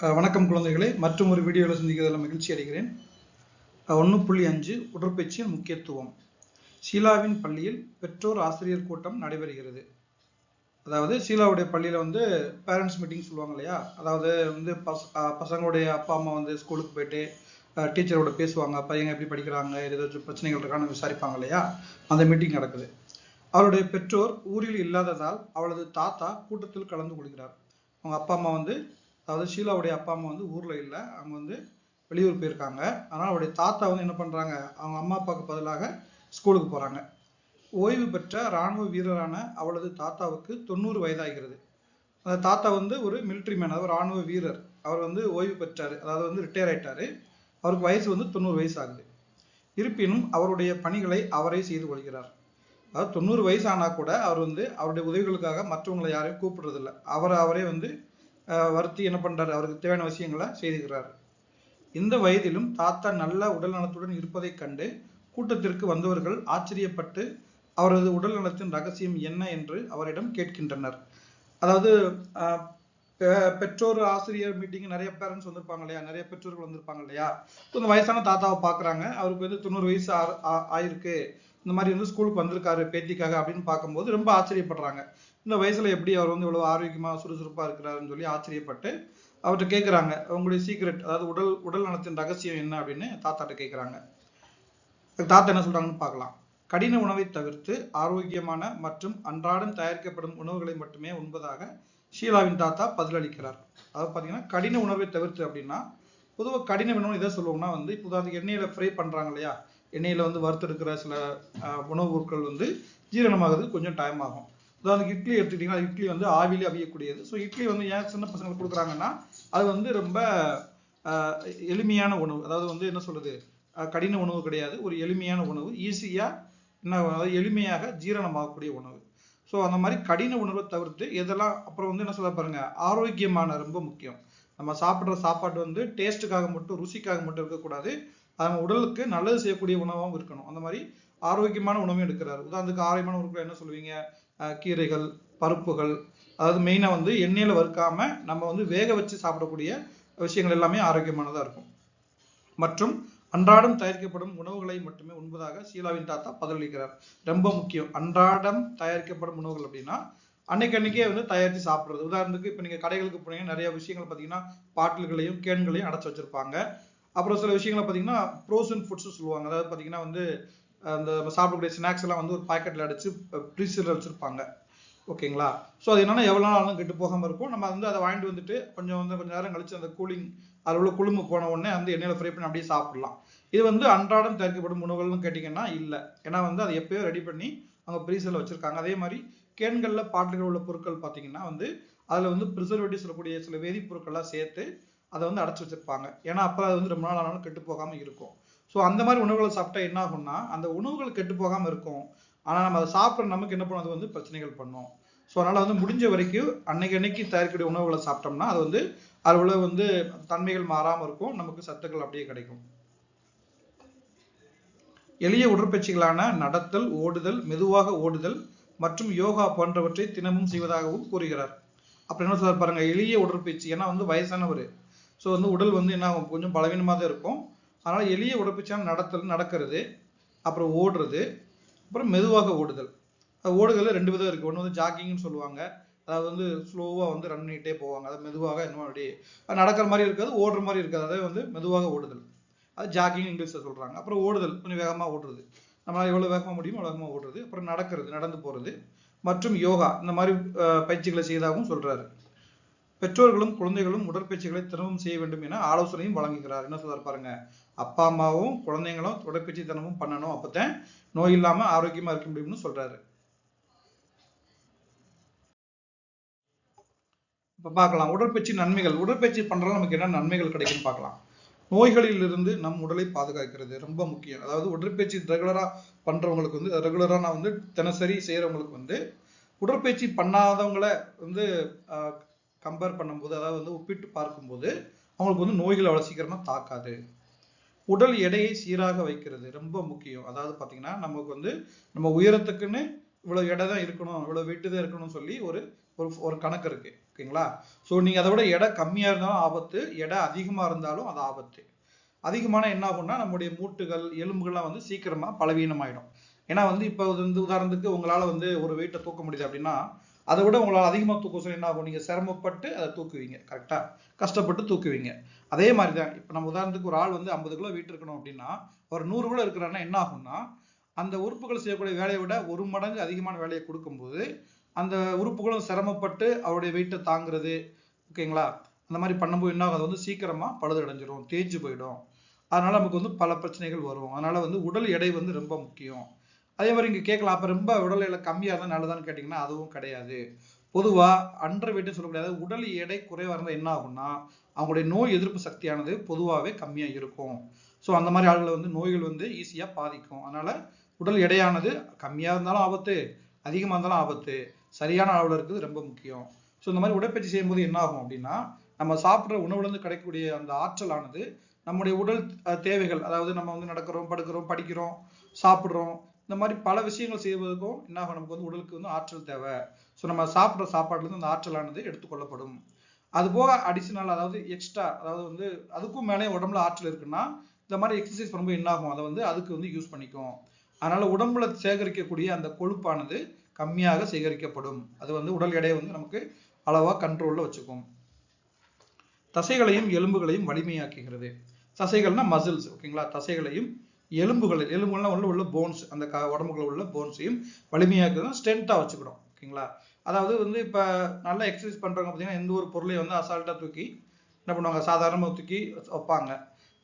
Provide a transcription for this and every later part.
வணக்கம் குழந்தைகளே. மற்றும் ஒரு வீடியோவில் சந்திக்கிறதில் மகிழ்ச்சி அடைகிறேன். ஒன்று புள்ளி அஞ்சு உடற்பயிற்சியின் முக்கியத்துவம். ஷீலாவின் பள்ளியில் பெற்றோர் ஆசிரியர் கூட்டம் நடைபெறுகிறது. அதாவது ஷீலாவுடைய பள்ளியில் வந்து பேரண்ட்ஸ் மீட்டிங் சொல்லுவாங்க இல்லையா? அதாவது வந்து பச பசங்களுடைய அப்பா அம்மா வந்து ஸ்கூலுக்கு போயிட்டு டீச்சரோட பேசுவாங்க. பையங்க எப்படி படிக்கிறாங்க ஏதாச்சும் பிரச்சனைகள் இருக்கான்னு விசாரிப்பாங்க இல்லையா? அந்த மீட்டிங் நடக்குது. அவளுடைய பெற்றோர் ஊரில் இல்லாததால் அவளது தாத்தா கூட்டத்தில் கலந்து கொள்கிறார். அவங்க அப்பா அம்மா வந்து அதாவது ஷீலாவுடைய அப்பா அம்மா வந்து ஊரில் இல்லை. அவங்க வந்து வெளியூர் போயிருக்காங்க. ஆனால் அவருடைய தாத்தா வந்து என்ன பண்ணுறாங்க அவங்க அம்மா அப்பாவுக்கு பதிலாக ஸ்கூலுக்கு போகிறாங்க ஓய்வு பெற்ற ராணுவ வீரரான அவளது தாத்தாவுக்கு தொண்ணூறு வயதாகிறது. அந்த தாத்தா வந்து ஒரு மிலிட்ரி மேன் அதாவது ராணுவ வீரர். அவர் வந்து ஓய்வு பெற்றார். அதாவது வந்து ரிட்டையர் ஆயிட்டாரு. அவருக்கு வயசு வந்து தொண்ணூறு வயசு ஆகுது. இருப்பினும் அவருடைய பணிகளை அவரே செய்து கொள்கிறார். அதாவது தொண்ணூறு வயசு ஆனால் கூட அவர் வந்து அவருடைய உதவிகளுக்காக மற்றவங்களை யாரையும் கூப்பிடுறதில்ல. அவரை அவரே வந்து வருத்தி என்ன பண்றாரு? அவருக்கு தேவையான விஷயங்களை செய்துகிறார். இந்த வயதிலும் தாத்தா நல்ல உடல் நலத்துடன் இருப்பதைக் கண்டு கூட்டத்திற்கு வந்தவர்கள் ஆச்சரியப்பட்டு அவரது உடல் நலத்தின் ரகசியம் என்ன என்று அவரிடம் கேட்கின்றனர். அதாவது பெ- பெற்றோர் ஆசிரியர் மீட்டிங் நிறைய பேரண்ட்ஸ் வந்திருப்பாங்க இல்லையா? நிறைய பெற்றோர்கள் வந்திருப்பாங்க இல்லையா? கொஞ்சம் வயசான தாத்தாவை பார்க்குறாங்க. அவருக்கு வந்து தொண்ணூறு வயசு ஆ- ஆயிருக்கு. இந்த மாதிரி வந்து ஸ்கூலுக்கு வந்திருக்காரு பேத்திக்காக அப்படின்னு பார்க்கும்போது ரொம்ப ஆச்சரியப்படுறாங்க. இந்த வயசுல எப்படி அவர் வந்து இவ்வளவு ஆரோக்கியமா சுறுசுறுப்பா இருக்கிறாருன்னு சொல்லி ஆச்சரியப்பட்டு அவர்கிட்ட கேட்குறாங்க உங்களுடைய சீக்ரெட் அதாவது உடல் உடல் நலத்தின் ரகசியம் என்ன அப்படின்னு தாத்தாட்ட கேட்குறாங்க தாத்தா என்ன சொல்றாங்கன்னு பார்க்கலாம். கடின உணவை தவிர்த்து ஆரோக்கியமான மற்றும் அன்றாடம் தயாரிக்கப்படும் உணவுகளை மட்டுமே உண்பதாக ஷீலாவின் தாத்தா பதிலளிக்கிறார். அதாவது பார்த்தீங்கன்னா கடின உணவை தவிர்த்து அப்படின்னா பொதுவாக கடின உணவு எதை சொல்லுவோம்னா வந்து இப்போ உதாரணத்துக்கு எண்ணெயில் ஃப்ரை பண்ணுறாங்க இல்லையா? எண்ணெயில் வந்து வறுத்தெடுக்கிற சில உணவு உணவுப் பொருட்கள் வந்து ஜீரணமாகிறதுக்கு கொஞ்சம் டைம் ஆகும். உதாரணத்துக்கு இட்லி எடுத்துக்கிட்டிங்கன்னா இட்லி வந்து ஆவிலே அவியக்கூடியது. ஸோ இட்லி வந்து ஏன் சின்ன பசங்களுக்கு கொடுக்குறாங்கன்னா அது வந்து ரொம்ப எளிமையான உணவு. அதாவது வந்து என்ன சொல்றது? கடின உணவு கிடையாது. ஒரு எளிமையான உணவு. ஈஸியாக என்ன அதாவது எளிமையாக ஜீரணமாகக்கூடிய உணவு. ஸோ அந்த மாதிரி கடின உணவை தவிர்த்து எதெல்லாம் அப்புறம் வந்து என்ன சொல்ல பாருங்க? ஆரோக்கியமான ரொம்ப முக்கியம். நம்ம சாப்பிட்ற சாப்பாடு வந்து டேஸ்ட்டுக்காக மட்டும் ருசிக்காக மட்டும் இருக்கக்கூடாது. அது நம்ம உடலுக்கு நல்லது செய்யக்கூடிய உணவாகவும் இருக்கணும். அந்த மாதிரி ஆரோக்கியமான உணவும் எடுக்கிறாரு. உதாரணத்துக்கு ஆரோக்கியமான உணவுகள் என்ன சொல்லுவீங்க? கீரைகள் பருப்புகள் அதாவது மெயினாக வந்து எண்ணெயில் வறுக்காம நம்ம வந்து வேக வச்சு சாப்பிடக்கூடிய விஷயங்கள் எல்லாமே ஆரோக்கியமானதாக இருக்கும். மற்றும் அன்றாடம் தயாரிக்கப்படும் உணவுகளை மட்டுமே உண்பதாக ஷீலாவின் தாத்தா பதிலளிக்கிறார். ரொம்ப முக்கியம். அன்றாடம் தயாரிக்கப்படும் உணவுகள் அப்படின்னா அன்னைக்கு அன்னைக்கே வந்து தயாரித்து சாப்பிட்றது. உதாரணத்துக்கு இப்போ நீங்கள் கடைகளுக்கு போனீங்கன்னா நிறைய விஷயங்கள் பார்த்தீங்கன்னா பாட்டில்களையும் கேன்களையும் அடைச்சி வச்சிருப்பாங்க. அப்புறம் சில விஷயங்களை பார்த்தீங்கன்னா ப்ரோசன் ஃபுட்ஸ் சொல்லுவாங்க. அதாவது பார்த்தீங்கன்னா வந்து அந்த நம்ம சாப்பிடக்கூடிய ஸ்நாக்ஸ் எல்லாம் வந்து ஒரு பாக்கெட்டில் அடிச்சு ஃப்ரீசரில் வச்சிருப்பாங்க. ஓகேங்களா? ஸோ அது என்னன்னா எவ்வளோ நாளும் கெட்டு போகாமல் இருக்கும். நம்ம வந்து அதை வாங்கிட்டு வந்துட்டு கொஞ்சம் வந்து கொஞ்சம் நேரம் கழிச்சு அந்த கூலிங் அதில் உள்ள குழும்பு போன உடனே வந்து எண்ணெயில் ஃப்ரை பண்ணி அப்படியே சாப்பிடலாம். இது வந்து அன்றாடம் தயாரிக்கப்படும் உணவுகள்னு கேட்டிங்கன்னா இல்லை. ஏன்னா வந்து அதை எப்பயோ ரெடி பண்ணி அவங்க ஃப்ரீசரில் வச்சிருக்காங்க. அதே மாதிரி கேன்களில் பாட்டில்கள் உள்ள பொருட்கள் பார்த்தீங்கன்னா வந்து அதில் வந்து ப்ரிசர்வேட்டிவ் சொல்லக்கூடிய சில வேதிப்பொருட்கள்லாம் சேர்த்து அதை வந்து அடைச்சி வச்சிருப்பாங்க. ஏன்னா அப்போ அது வந்து ரொம்ப நாள் ஆனாலும் கெட்டு போகாமல் இருக்கும். ஸோ அந்த மாதிரி உணவுகளை சாப்பிட்டா என்ன ஆகும்னா அந்த உணவுகள் கெட்டு போகாமல் இருக்கும். ஆனால் நம்ம அதை சாப்பிட்ற நமக்கு என்ன பண்ணும்? அது வந்து பிரச்சனைகள் பண்ணும். ஸோ அதனால் வந்து முடிஞ்ச வரைக்கும் அன்னைக்கு அன்னைக்கு தயாரிக்கக்கூடிய உணவுகளை சாப்பிட்டோம்னா அது வந்து அதில் உள்ள வந்து தன்மைகள் மாறாமல் இருக்கும். நமக்கு சத்துக்கள் அப்படியே கிடைக்கும். எளிய உடற்பயிற்சிகளான நடத்தல் ஓடுதல் மெதுவாக ஓடுதல் மற்றும் யோகா போன்றவற்றை தினமும் செய்வதாகவும் கூறுகிறார். அப்புறம் என்ன சொல்றாரு பாருங்க எளிய உடற்பயிற்சி. ஏன்னா வந்து வயசானவர். ஸோ வந்து உடல் வந்து என்ன ஆகும்? கொஞ்சம் பலவீனமாக தான் இருக்கும். அதனால் எளிய உடற்பயிற்சியான நடத்தல் நடக்கிறது அப்புறம் ஓடுறது அப்புறம் மெதுவாக ஓடுதல். அது ஓடுதல் ரெண்டு விதம் இருக்குது ஒன்று வந்து ஜாக்கிங்னு சொல்லுவாங்க. அதாவது வந்து ஸ்லோவாக வந்து ரன் பண்ணிகிட்டே போவாங்க. அது மெதுவாக என்ன அப்படி நடக்கிற மாதிரி இருக்காது ஓடுற மாதிரி இருக்காது. அதே வந்து மெதுவாக ஓடுதல். அது ஜாக்கிங் இங்கிலீஷில் சொல்கிறாங்க அப்புறம் ஓடுதல். கொஞ்சம் வேகமாக ஓடுறது. நம்மளால் எவ்வளோ வேகமாக முடியுமோ அவ்வளோ வேகமாக ஓடுறது. அப்புறம் நடக்கிறது நடந்து போகிறது மற்றும் யோகா. இந்த மாதிரி பயிற்சிகளை செய்தாகவும் சொல்கிறாரு பெற்றோர்களும் குழந்தைகளும் உடற்பயிற்சிகளை தினமும் செய்ய வேண்டும் என ஆலோசனையும் வழங்குகிறார். என்ன சொல்றாரு பாருங்க. அப்பா அம்மாவும் குழந்தைங்களும் உடற்பயிற்சி தினமும் பண்ணணும். அப்பதான் நோய் இல்லாம ஆரோக்கியமா இருக்க முடியும்னு சொல்றாரு. இப்ப பார்க்கலாம். உடற்பயிற்சி நன்மைகள். உடற்பயிற்சி பண்றதால நமக்கு என்ன நன்மைகள் கிடைக்கும்னு பார்க்கலாம். நோய்களில் இருந்து நம் உடலை பாதுகாக்கிறது ரொம்ப முக்கியம். அதாவது உடற்பயிற்சி ரெகுலரா பண்றவங்களுக்கு வந்து ரெகுலரா நான் வந்து தினசரி செய்யறவங்களுக்கு வந்து உடற்பயிற்சி பண்ணாதவங்கள வந்து கம்பேர் பண்ணும்போது அதாவது வந்து ஒப்பிட்டு பார்க்கும்போது அவங்களுக்கு வந்து நோய்கள் அவ்வளோ சீக்கிரமாக தாக்காது. உடல் எடையை சீராக வைக்கிறது ரொம்ப முக்கியம். அதாவது பார்த்தீங்கன்னா நமக்கு வந்து நம்ம உயரத்துக்குன்னு இவ்வளோ எடை தான் இருக்கணும் இவ்வளோ வெயிட்டு தான் இருக்கணும்னு சொல்லி ஒரு ஒரு ஒரு கணக்கு இருக்கு. ஓகேங்களா? ஸோ நீங்கள் அதை விட எடை கம்மியாக இருந்தாலும் ஆபத்து எடை அதிகமாக இருந்தாலும் அது ஆபத்து. அதிகமான என்ன ஆகும்னா நம்முடைய மூட்டுகள் எலும்புகள்லாம் வந்து சீக்கிரமாக பலவீனமாயிடும். ஏன்னா வந்து இப்போ வந்து உதாரணத்துக்கு உங்களால் வந்து ஒரு வெயிட்டை தூக்க முடியுது அப்படின்னா அதை விட உங்களால் அதிகமாக தூக்க சொல்லி என்ன ஆகும்? நீங்கள் சிரமப்பட்டு அதை தூக்குவீங்க. கரெக்டாக கஷ்டப்பட்டு தூக்குவீங்க. அதே மாதிரி தான் இப்போ நம்ம உதாரணத்துக்கு ஒரு ஆள் வந்து ஐம்பது கிலோ வெயிட் இருக்கணும் அப்படின்னா ஒரு நூறு கிலோ இருக்கிறான்னா என்ன ஆகும்னா அந்த உறுப்புகள் செய்யக்கூடிய வேலையை விட ஒரு மடங்கு அதிகமான வேலையை கொடுக்கும்போது அந்த உறுப்புகளும் சிரமப்பட்டு அவருடைய வெயிட்டை தாங்குறது ஓகேங்களா? அந்த மாதிரி பண்ணும்போது என்ன ஆகும்? அது வந்து சீக்கிரமா பழுதடைஞ்சிரும் தேஞ்சு போயிடும். அதனால நமக்கு வந்து பல பிரச்சனைகள் வரும். அதனால வந்து உடல் எடை வந்து ரொம்ப முக்கியம். அதே மாதிரி இங்கே கேட்கலாம். அப்போ ரொம்ப உடல் எடை கம்மியாக இருந்தால் நல்லதான்னு கேட்டிங்கன்னா அதுவும் கிடையாது. பொதுவாக அண்டர் வெயிட்னு சொல்லக்கூடாது. உடல் எடை குறைவாக இருந்தால் என்ன ஆகும்னா அவங்களுடைய நோய் எதிர்ப்பு சக்தியானது பொதுவாகவே கம்மியாக இருக்கும். ஸோ அந்த மாதிரி ஆளுகளை வந்து நோய்கள் வந்து ஈஸியாக பாதிக்கும். அதனால் உடல் எடையானது கம்மியாக இருந்தாலும் ஆபத்து அதிகமாக இருந்தாலும் ஆபத்து. சரியான அளவில் இருக்கிறது ரொம்ப முக்கியம். ஸோ இந்த மாதிரி உடற்பயிற்சி செய்யும்போது என்ன ஆகும் அப்படின்னா நம்ம சாப்பிட்ற உணவுலேருந்து கிடைக்கக்கூடிய அந்த ஆற்றலானது நம்முடைய உடல் தேவைகள் அதாவது நம்ம வந்து நடக்கிறோம் படுக்கிறோம் படிக்கிறோம் சாப்பிட்றோம் இந்த மாதிரி பல விஷயங்கள் செய்வதற்கும் என்ன ஆகும்? நமக்கு வந்து உடலுக்கு வந்து ஆற்றல் தேவை. ஸோ நம்ம சாப்பிட்ற சாப்பாடுலேருந்து அந்த ஆற்றலானது எடுத்துக்கொள்ளப்படும். அது போக அடிஷனல் அதாவது எக்ஸ்ட்ரா அதாவது வந்து அதுக்கும் மேலே உடம்புல ஆற்றல் இருக்குன்னா இந்த மாதிரி எக்ஸசைஸ் பண்ணும்போது என்ன ஆகும்? அதை வந்து அதுக்கு வந்து யூஸ் பண்ணிக்கும். அதனால உடம்புல சேகரிக்கக்கூடிய அந்த கொழுப்பானது கம்மியாக சேகரிக்கப்படும். அது வந்து உடல் எடையை வந்து நமக்கு அளவா கண்ட்ரோல்ல வச்சுக்கும். தசைகளையும் எலும்புகளையும் வலிமையாக்குகிறது. தசைகள்னா மசில்ஸ் ஓகேங்களா தசைகளையும் எலும்புகள் எலும்புகள்லாம் உள்ள உள்ள போன்ஸ் அந்த க உடம்புக்குள்ள உள்ள போன்ஸையும் வலிமையாக்குறது ஸ்ட்ரென்த்தாக வச்சுக்கிறோம் ஓகேங்களா? அதாவது வந்து இப்போ நல்லா எக்ஸசைஸ் பண்ணுறவங்க பார்த்தீங்கன்னா எந்த ஒரு பொருளையும் வந்து அசால்ட்டாக தூக்கி என்ன பண்ணுவாங்க? சாதாரணமாக தூக்கி வைப்பாங்க.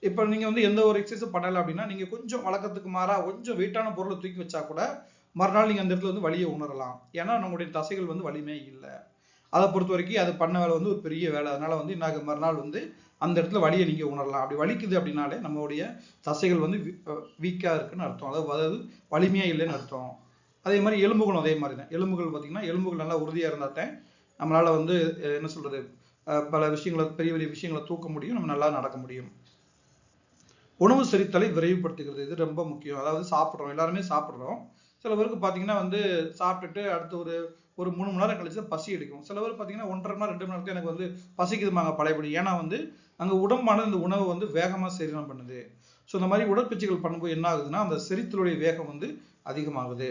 இப்போ நீங்கள் வந்து எந்த ஒரு எக்ஸசைஸும் பண்ணலை அப்படின்னா நீங்கள் கொஞ்சம் வழக்கத்துக்கு மாறாக கொஞ்சம் வெயிட்டான பொருளை தூக்கி வச்சா கூட மறுநாள் நீங்கள் அந்த இடத்துல வந்து வழியை உணரலாம். ஏன்னா நம்மளுடைய தசைகள் வந்து வலிமை இல்லை. அதை பொறுத்த வரைக்கும் அது பண்ண வேலை வந்து ஒரு பெரிய வேலை. அதனால வந்து என்ன மறுநாள் வந்து அந்த இடத்துல வலியை நீங்க உணரலாம். அப்படி வலிக்குது அப்படின்னாலே நம்மளுடைய தசைகள் வந்து வீக்கா இருக்குன்னு அர்த்தம். அதாவது அதாவது வலிமையா இல்லைன்னு அர்த்தம். அதே மாதிரி எலும்புகளும் அதே மாதிரி தான். எலும்புகள் பார்த்தீங்கன்னா எலும்புகள் நல்லா உறுதியா இருந்தா நம்மளால் நம்மளால வந்து என்ன சொல்றது அஹ், பல விஷயங்களை பெரிய பெரிய விஷயங்களை தூக்க முடியும் நம்ம நல்லா நடக்க முடியும். உணவு செரித்தலை விரைவுபடுத்துகிறது இது ரொம்ப முக்கியம். அதாவது சாப்பிட்றோம். எல்லாருமே சாப்பிட்றோம். சில பேருக்கு பார்த்தீங்கன்னா வந்து சாப்பிட்டுட்டு அடுத்து ஒரு ஒரு மூணு மணி நேரம் கழிச்சு பசி எடுக்கும். சில பேர் பார்த்தீங்கன்னா ஒன்றரை மணி நேரம் ரெண்டு மணி நேரத்துக்கு எனக்கு வந்து பசிக்குதுமாங்க பழையபடி. ஏன்னா வந்து அங்கே உடம்பானது இந்த உணவை வந்து வேகமாக செரிமானம் பண்ணுது. ஸோ இந்த மாதிரி உடற்பயிற்சிகள் பண்ணும்போது என்ன ஆகுதுன்னா அந்த செரித்தலுடைய வேகம் வந்து அதிகமாகுது.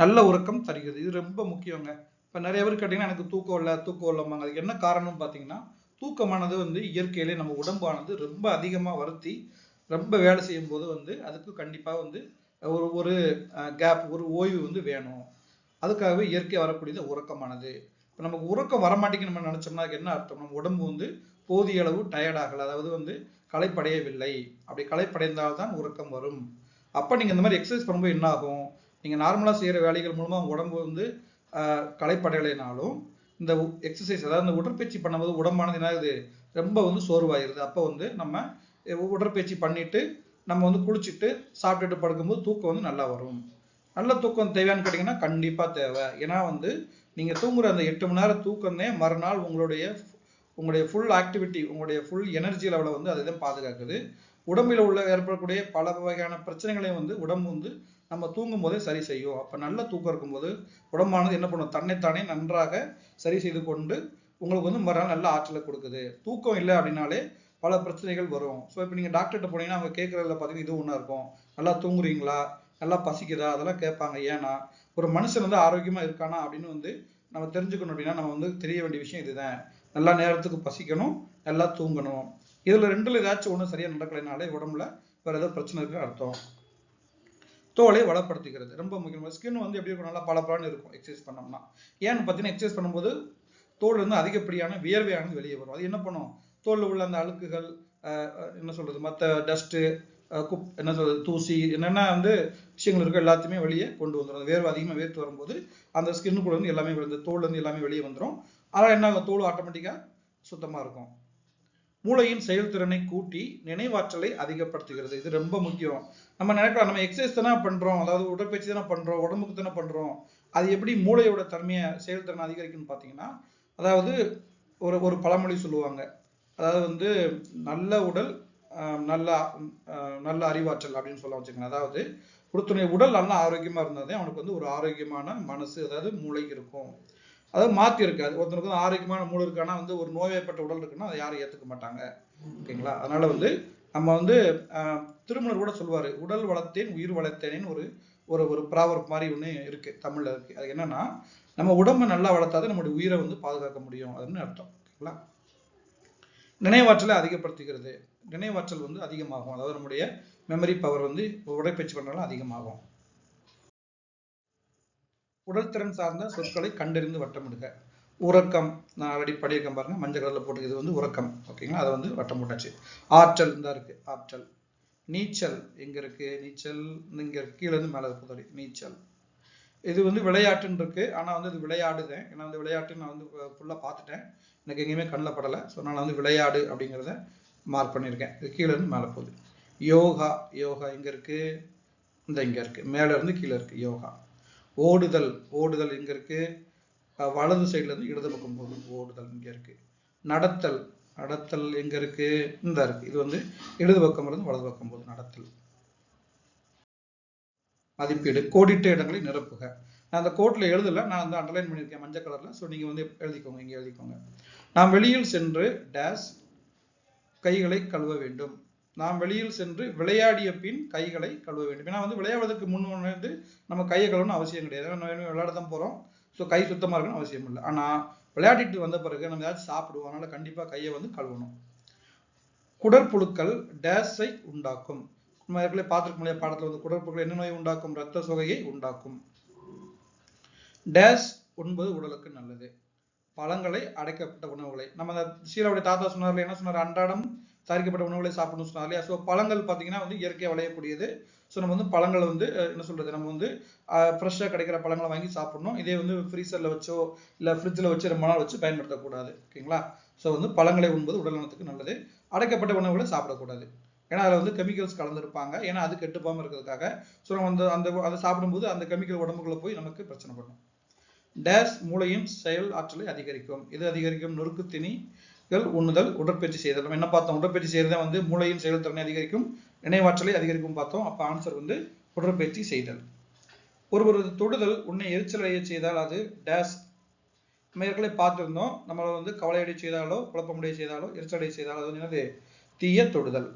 நல்ல உறக்கம் தருகிறது. இது ரொம்ப முக்கியங்க. இப்போ நிறைய பேர் கேட்டிங்கன்னா எனக்கு தூக்கம் இல்லை தூக்கம் இல்லைம்பாங்க. அதுக்கு என்ன காரணம்னு பார்த்தீங்கன்னா தூக்கமானது வந்து இயற்கையிலே நம்ம உடம்பானது ரொம்ப அதிகமாக வருத்தி ரொம்ப வேலை செய்யும் போது வந்து அதுக்கு கண்டிப்பாக வந்து ஒரு ஒரு கேப் ஒரு ஓய்வு வந்து வேணும். அதுக்காகவே இயற்கை வரக்கூடியது உறக்கமானது. இப்போ நமக்கு உறக்கம் வரமாட்டேங்குது நம்ம நினைச்சோம்னா அதுக்கு என்ன அர்த்தம்? நம்ம உடம்பு வந்து போதிய அளவு டயர்ட் அதாவது வந்து களைப்படையவில்லை. அப்படி களைப்படைந்தால்தான் உறக்கம் வரும். அப்போ நீங்கள் இந்த மாதிரி எக்ஸசைஸ் பண்ணும்போது என்ன ஆகும்? நீங்கள் நார்மலாக செய்கிற வேலைகள் மூலமாக உடம்பு வந்து களைப்படையலைனாலும் இந்த எக்ஸசைஸ் அதாவது இந்த உடற்பயிற்சி பண்ணும்போது உடம்பானது என்ன ஆகுது? ரொம்ப வந்து சோர்வாயிருது. அப்போ வந்து நம்ம உடற்பயிற்சி பண்ணிட்டு நம்ம வந்து குளிச்சுட்டு சாப்பிட்டுட்டு படுக்கும்போது தூக்கம் வந்து நல்லா வரும். நல்ல தூக்கம் தேவையான்னு கேட்டிங்கன்னா கண்டிப்பாக தேவை. ஏன்னா வந்து நீங்கள் தூங்குற அந்த எட்டு மணி நேரம் தூக்கமே மறுநாள் உங்களுடைய உங்களுடைய ஃபுல் ஆக்டிவிட்டி உங்களுடைய ஃபுல் எனர்ஜி லெவலை வந்து அதுதான் பாதுகாக்குது. உடம்பில் உள்ள ஏற்படக்கூடிய பல வகையான பிரச்சனைகளையும் வந்து உடம்பு வந்து நம்ம தூங்கும் போதே சரி செய்யும். அப்போ நல்ல தூக்கம் இருக்கும்போது உடம்பானது என்ன பண்ணும்? தன்னைத்தானே நன்றாக சரி செய்து கொண்டு உங்களுக்கு வந்து மறுநாள் நல்ல ஆற்றலை கொடுக்குது. தூக்கம் இல்லை அப்படின்னாலே பல பிரச்சனைகள் வரும். ஸோ இப்போ நீங்கள் டாக்டர்கிட்ட போனீங்கன்னா அவங்க கேட்குறதுல பார்த்தீங்கன்னா இது ஒன்றா இருக்கும். நல்லா தூங்குறீங்களா? நல்லா பசிக்குதா? அதெல்லாம் கேட்பாங்க. ஏன்னா ஒரு மனுஷன் வந்து ஆரோக்கியமா இருக்கானா அப்படின்னு வந்து நம்ம தெரிஞ்சுக்கணும் அப்படின்னா நம்ம வந்து தெரிய வேண்டிய விஷயம் இதுதான். நல்லா நேரத்துக்கு பசிக்கணும் நல்லா தூங்கணும். இதுல ரெண்டுல ஏதாச்சும் ஒன்றும் சரியா நடக்கலைனாலே உடம்புல வேற ஏதாவது பிரச்சனை இருக்கு அர்த்தம். தோலை வளப்படுத்துகிறது ரொம்ப முக்கியம் ஸ்கின் வந்து எப்படி இருக்கும்? நல்லா பளபளன்னு இருக்கும் எக்ஸசைஸ் பண்ணோம்னா. ஏன்னு பார்த்தீங்கன்னா எக்ஸசைஸ் பண்ணும்போது தோல் இருந்து அதிகப்படியான வியர்வையானது வெளியே வரும். அது என்ன பண்ணும்? தோல்ல உள்ள அந்த அழுக்குகள் என்ன சொல்றது? மற்ற டஸ்ட்டு என்ன சொல்றது தூசி என்னென்ன வந்து விஷயங்கள் இருக்கோ எல்லாத்தையுமே வெளியே கொண்டு வந்துடும் அந்த வேர்வை அதிகமாக வேர்த்து வரும்போது அந்த ஸ்கின்னுக்குள்ள வந்து எல்லாமே வெளியே தோல்ல எல்லாமே வெளியே வந்துடும் அதனால் என்ன ஆகும்? தோல் ஆட்டோமேட்டிக்காக சுத்தமாக இருக்கும். மூளையின் செயல்திறனை கூட்டி நினைவாற்றலை அதிகப்படுத்துகிறது. இது ரொம்ப முக்கியம். நம்ம நினைக்கிறோம் நம்ம எக்ஸசைஸ் தானே பண்ணுறோம் அதாவது உடற்பயிற்சி தானே பண்ணுறோம் உடம்புக்கு தானே பண்ணுறோம் அது எப்படி மூளையோட தன்மையை செயல்திறனை அதிகரிக்குன்னு பார்த்தீங்கன்னா அதாவது ஒரு ஒரு பழமொழி சொல்லுவாங்க. அதாவது வந்து நல்ல உடல் நல்ல நல்ல அறிவாற்றல் அப்படின்னு சொல்ல வச்சுக்கோங்க. அதாவது ஒருத்தனுடைய உடல் நல்லா ஆரோக்கியமா இருந்தாதே அவனுக்கு வந்து ஒரு ஆரோக்கியமான மனசு அதாவது மூளை இருக்கும். அதாவது மாத்தி இருக்காது. ஒருத்தனுக்கு வந்து ஆரோக்கியமான மூளை இருக்கானா வந்து ஒரு நோய்வாய்ப்பட்ட உடல் இருக்குன்னா அதை யாரும் ஏற்றுக்க மாட்டாங்க. ஓகேங்களா? அதனால வந்து நம்ம வந்து திருமணர் கூட சொல்லுவாரு உடல் வளர்த்தேன் உயிர் வளர்த்தேனேன்னு ஒரு ஒரு ஒரு ப்ராவர்ப் மாதிரி ஒன்று இருக்கு தமிழ்ல இருக்கு. அது என்னன்னா நம்ம உடம்பை நல்லா வளர்த்தாதான் நம்மளுடைய உயிரை வந்து பாதுகாக்க முடியும். அதுன்னு அர்த்தம். ஓகேங்களா? நினைவாற்றலை அதிகப்படுத்துகிறது. நினைவாற்றல் வந்து அதிகமாகும். அதாவது நம்முடைய மெமரி பவர் வந்து உடற்பயிற்சி பண்ணாலும் அதிகமாகும். உடல் திறன் சார்ந்த சொற்களை கண்டறிந்து வட்டமிடுக. உறக்கம் நான் ஆல்ரெடி படியிருக்கேன் பாருங்க மஞ்சள் கலர்ல போட்டு இது வந்து உறக்கம். ஓகேங்களா அதை வந்து வட்டம் போட்டாச்சு ஆற்றல் தான் இருக்கு. ஆற்றல். நீச்சல் எங்க இருக்கு? நீச்சல் இங்க இருக்கு. கீழே இருந்து மேல இருக்கு. நீச்சல். இது வந்து விளையாட்டுன்னு இருக்கு. ஆனா வந்து இது விளையாடுதேன். ஏன்னா வந்து விளையாட்டு நான் வந்து ஃபுல்லா பார்த்துட்டேன். எனக்கு எங்கேயுமே கண்ணில் படலை. ஸோ நான் வந்து விளையாடு அப்படிங்கிறத மார்க் பண்ணியிருக்கேன். இது கீழே இருந்து மேலே போகுது. யோகா யோகா எங்க இருக்கு? இந்த இங்க இருக்கு. மேலே இருந்து கீழே இருக்கு. யோகா. ஓடுதல் ஓடுதல் எங்கே இருக்கு? வலது சைடுல இருந்து இடது பக்கம் போகுது. ஓடுதல் இங்க இருக்கு. நடத்தல் நடத்தல் எங்க இருக்கு? இந்த இருக்கு. இது வந்து இடது பக்கம் இருந்து வலது பக்கம் போகுது. நடத்தல். மதிப்பீடு கோடிட்ட இடங்களை நிரப்புக. நான் அந்த கோட்டில் எழுதல நான் வந்து அண்டர்லைன் பண்ணியிருக்கேன் மஞ்சள் கலரில். ஸோ நீங்கள் வந்து எழுதிக்கோங்க இங்கே எழுதிக்கோங்க. நாம் வெளியில் சென்று டேஸ் கைகளை கழுவ வேண்டும். நாம் வெளியில் சென்று விளையாடிய பின் கைகளை கழுவ வேண்டும். ஏன்னா வந்து விளையாடுவதற்கு முன் வந்து நம்ம கையை கழுவணும் அவசியம் கிடையாது. நம்ம விளையாட தான் போகிறோம் ஸோ கை சுத்தமாக இருக்கணும் அவசியம் இல்லை. ஆனால் விளையாடிட்டு வந்த பிறகு நம்ம ஏதாச்சும் சாப்பிடுவோம். அதனால் கண்டிப்பாக கையை வந்து கழுவணும். குடற்புழுக்கள் டேஸை உண்டாக்கும். நம்ம ஏற்கனவே பார்த்துருக்க முடியாத பாடத்தில் வந்து குடற்புகள் என்ன நோய் உண்டாக்கும்? ரத்த சுகையை உண்டாக்கும். டேஸ் உண்பது உடலுக்கு நல்லது. பழங்களை அடைக்கப்பட்ட உணவுகளை. நம்ம அந்த சீலாவுடைய தாத்தா சொன்னார்ல என்ன சொன்னார்? அன்றாடம் தயாரிக்கப்பட்ட உணவுகளை சாப்பிடணும்னு சொன்னார் இல்லையா? ஸோ பழங்கள் பார்த்தீங்கன்னா வந்து இயற்கையாக விளையக்கூடியது. ஸோ நம்ம வந்து பழங்களை வந்து என்ன சொல்றது? நம்ம வந்து ஃப்ரெஷ்ஷாக கிடைக்கிற பழங்களை வாங்கி சாப்பிடணும். இதே வந்து ஃப்ரீசரில் வச்சோ இல்லை ஃப்ரிட்ஜில் வச்சு ரொம்ப நாள் வச்சு பயன்படுத்தக்கூடாது. ஓகேங்களா? ஸோ வந்து பழங்களை உண்பது உடல் நலத்துக்கு நல்லது. அடைக்கப்பட்ட உணவுகளை சாப்பிடக்கூடாது. ஏன்னா அதில் வந்து கெமிக்கல்ஸ் கலந்துருப்பாங்க. ஏன்னா அது கெட்டு போகாமல் இருக்கிறதுக்காக ஸோ நம்ம அந்த அந்த அதை சாப்பிடும்போது அந்த கெமிக்கல் உடம்புக்குள்ள போய் நமக்கு பிரச்சனை பண்ணும். டேஸ் மூளையின் செயல் ஆற்றலை அதிகரிக்கும். இது அதிகரிக்கும்? நொறுக்கு திணிகள் உண்ணுதல் உடற்பயிற்சி செய்தல். நம்ம என்ன பார்த்தோம்? உடற்பயிற்சி செய்யறதை வந்து மூளையின் செயல்திறனை அதிகரிக்கும் நினைவாற்றலை அதிகரிக்கும் பார்த்தோம். அப்போ ஆன்சர் வந்து உடற்பயிற்சி செய்தல். ஒருவரது தொடுதல் உன்னை எரிச்சல் அடைய செய்தால் அது டேஸ். நம்ம ஏற்கனவே பார்த்துருந்தோம். நம்மளை வந்து கவலையடை செய்தாலோ குழப்பமுடைய செய்தாலோ எரிச்சலடை செய்தாலோ அது என்னது? தீய தொடுதல்.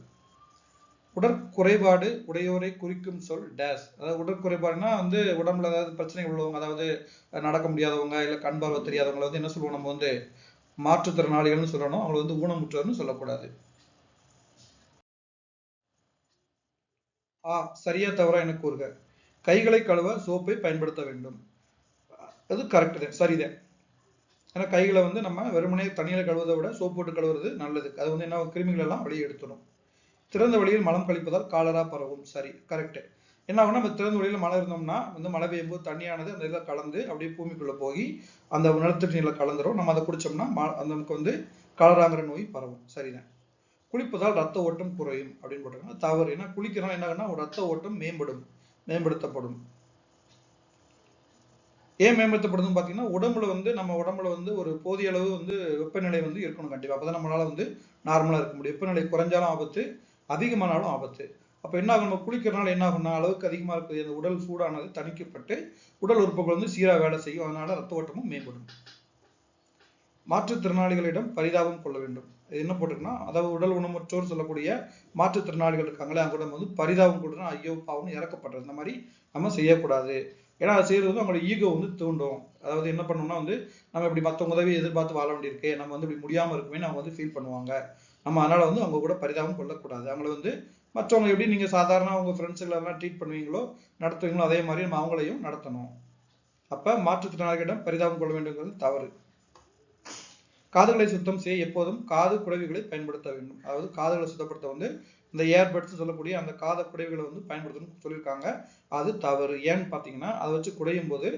உடற்குறைபாடு உடையோரை குறிக்கும் சொல் டேஸ் அதாவது உடற்குறைபாடுனா வந்து உடம்புல ஏதாவது பிரச்சனைகள் உள்ளவங்க அதாவது நடக்க முடியாதவங்க இல்ல கண் பார்வை தெரியாதவங்களை வந்து என்ன சொல்லுவோம்? நம்ம வந்து மாற்றுத்திறனாளிகள்னு சொல்லணும். அவங்களை வந்து ஊனமுற்றோர்னு சொல்லக்கூடாது. ஆ சரியா தவறா எனக்கு கூறுக. கைகளை கழுவ சோப்பை பயன்படுத்த வேண்டும். அது கரெக்ட் தான். சரிதான். ஏன்னா கைகளை வந்து நம்ம வெறுமனே தண்ணியில் கழுவதை விட சோப் போட்டு கழுவுறது நல்லது. அது வந்து என்ன கிருமிகள் எல்லாம் வெளியே எடுத்துடும் திறந்த வழியில் மலம் கழிப்பதால் காலரா பரவும். சரி கரெக்ட் என்ன ஆகும்னா நம்ம திறந்த வழியில மழை இருந்தோம்னா வந்து மழை பெய்யும் போது தண்ணியானது அந்த இதில் கலந்து அப்படியே பூமிக்குள்ள போய் அந்த நிலத்தடி நீரில் கலந்துரும். நம்ம அதை குடிச்சோம்னா அந்த நமக்கு வந்து காலராங்கிற நோய் பரவும். சரிதான். குளிப்பதால் ரத்த ஓட்டம் குறையும் அப்படின்னு போட்டிருக்காங்க. தவறு. ஏன்னா குளிக்கிறோம் என்ன ஆகும்னா ரத்த ஓட்டம் மேம்படும் மேம்படுத்தப்படும். ஏன் மேம்படுத்தப்படுதுன்னு பார்த்தீங்கன்னா உடம்புல வந்து நம்ம உடம்புல வந்து ஒரு போதிய அளவு வந்து வெப்பநிலை வந்து இருக்கணும் கண்டிப்பா. அப்பதான் நம்மளால வந்து நார்மலா இருக்க முடியும். வெப்பநிலை குறைஞ்சாலும் ஆபத்து அதிகமானாலும் ஆபத்து. அப்ப என்ன ஆகும் நம்ம குளிக்கிறனால என்ன ஆகும்னா அளவுக்கு அதிகமா இருக்கக்கூடிய அந்த உடல் சூடானது தணிக்கப்பட்டு உடல் உறுப்புகள் வந்து சீரா வேலை செய்யும். அதனால ரத்த ஓட்டமும் மேம்படும். மாற்றுத்திறனாளிகளிடம் பரிதாபம் கொள்ள வேண்டும். இது என்ன போட்டிருக்குன்னா அதாவது உடல் உணமற்றோர் சொல்லக்கூடிய மாற்றுத்திறனாளிகள் இருக்காங்களே அவங்க நம்ம வந்து பரிதாபம் கொடுனா ஐயோ பாவம் இறக்கப்படுறது இந்த மாதிரி நம்ம செய்யக்கூடாது. ஏன்னா அதை செய்யறது வந்து அவங்களோட ஈகோ வந்து தூண்டும். அதாவது என்ன பண்ணோம்னா வந்து நம்ம இப்படி மற்ற உதவி எதிர்பார்த்து வாழ வேண்டியிருக்கு. நம்ம வந்து இப்படி முடியாம இருக்குமே அவங்க வந்து ஃபீல் பண்ணுவாங்க. நம்ம அதனால வந்து அவங்க கூட பரிதாபம் கொள்ளக்கூடாது. அவங்கள வந்து மற்றவங்க எப்படி நீங்க சாதாரண உங்க ஃப்ரெண்ட்ஸுகளெல்லாம் ட்ரீட் பண்ணுவீங்களோ நடத்துவீங்களோ அதே மாதிரி நம்ம அவங்களையும் நடத்தணும். அப்ப மாற்றுத்திறனாளிகளிடம் பரிதாபம் கொள்ள வேண்டும்ங்கிறது தவறு. காதுகளை சுத்தம் செய்ய எப்போதும் காது குடவிகளை பயன்படுத்த வேண்டும். அதாவது காதுகளை சுத்தப்படுத்த வந்து இந்த ஏர்பட்ஸ் சொல்லக்கூடிய அந்த காத குடைவுகளை வந்து பயன்படுத்தணும்னு சொல்லியிருக்காங்க அது தவறு. ஏன்னு பார்த்தீங்கன்னா அதை வச்சு குடையும் போது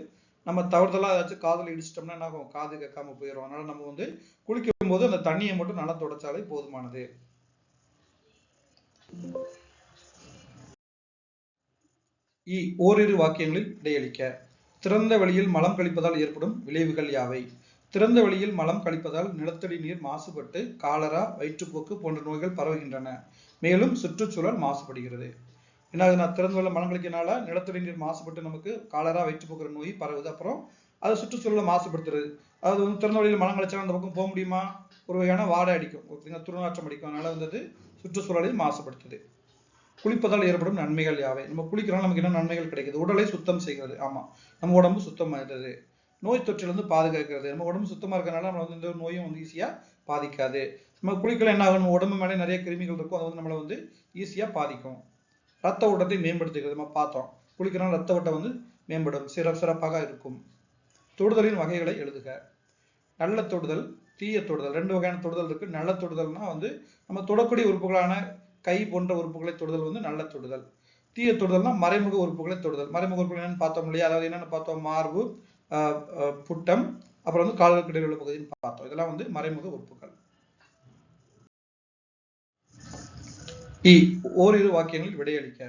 நம்ம தவறுதலா ஏதாச்சும் காதுல இடிச்சிட்டோம்னா என்ன ஆகும்? காது கேட்காம போயிடும் அதனால நம்ம வந்து குளிக்க போது அந்த தண்ணியை மட்டும் நல்லா தொடச்சாலே போதுமானது. இ ஓரிரு வாக்கியங்களில் இடையளிக்க. திறந்த வெளியில் மலம் கழிப்பதால் ஏற்படும் விளைவுகள் யாவை? திறந்த வெளியில் மலம் கழிப்பதால் நிலத்தடி நீர் மாசுபட்டு காலரா வயிற்றுப்போக்கு போன்ற நோய்கள் பரவுகின்றன. மேலும் சுற்றுச்சூழல் மாசுபடுகிறது. என்ன நான் திறந்த வெளியில் மலம் கழிக்கிறனால நிலத்தடி நீர் மாசுபட்டு நமக்கு காலரா வயிற்றுப்போக்குற நோய் பரவுது. அப்புறம் அதை சுற்றுச்சூழலை மாசுபடுத்துறது அது வந்து திறந்தவெளியில் மலம் கழிச்சாலும் அந்த பக்கம் போக முடியுமா? ஒரு வகையான வாடை அடிக்கும். ஓகேங்களா துர்நாற்றம் அடிக்கும். அதனால வந்து சுற்றுச்சூழலை மாசுபடுத்துது. குளிப்பதால் ஏற்படும் நன்மைகள் யாவை? நம்ம குளிக்கிறனால நமக்கு என்ன நன்மைகள் கிடைக்குது? உடலை சுத்தம் செய்கிறது. ஆமாம் நம்ம உடம்பு சுத்தமாகிறது நோய் தொற்றிலிருந்து பாதுகாக்கிறது. நம்ம உடம்பு சுத்தமாக இருக்கிறனால நம்ம வந்து இந்த நோயும் வந்து ஈஸியாக பாதிக்காது. நம்ம குளிக்கல என்ன ஆகும்? நம்ம உடம்பு மேலே நிறைய கிருமிகள் இருக்கும். அது வந்து நம்மளை வந்து ஈஸியாக பாதிக்கும். ரத்த ஓட்டத்தை மேம்படுத்துகிறது. நம்ம பார்த்தோம். குளிக்கிறனால ரத்த ஓட்டம் வந்து மேம்படும். சிற சிறப்பாக இருக்கும். தொடுதலின் வகைகளை எழுதுக. நல்ல தொடுதல் தீய தொடுதல். ரெண்டு வகையான தொடுதல் இருக்கு. நல்ல தொடுதல்னா வந்து நம்ம தொடக்கூடிய உறுப்புகளான கை போன்ற உறுப்புகளை தொடுதல் வந்து நல்ல தொடுதல். தீய தொடுதல்னா மறைமுக உறுப்புகளை தொடுதல். மறைமுக உறுப்புகள் என்னன்னு பார்த்தோம் இல்லையா? அதாவது என்னன்னு பார்த்தோம்? மார்பு புட்டம் அப்புறம் வந்து கால்களுக்கு இடையில் உள்ள பகுதின்னு பார்த்தோம். இதெல்லாம் வந்து மறைமுக உறுப்புகள். இ ஓரிரு வாக்கியங்களில் விடையளிக்க.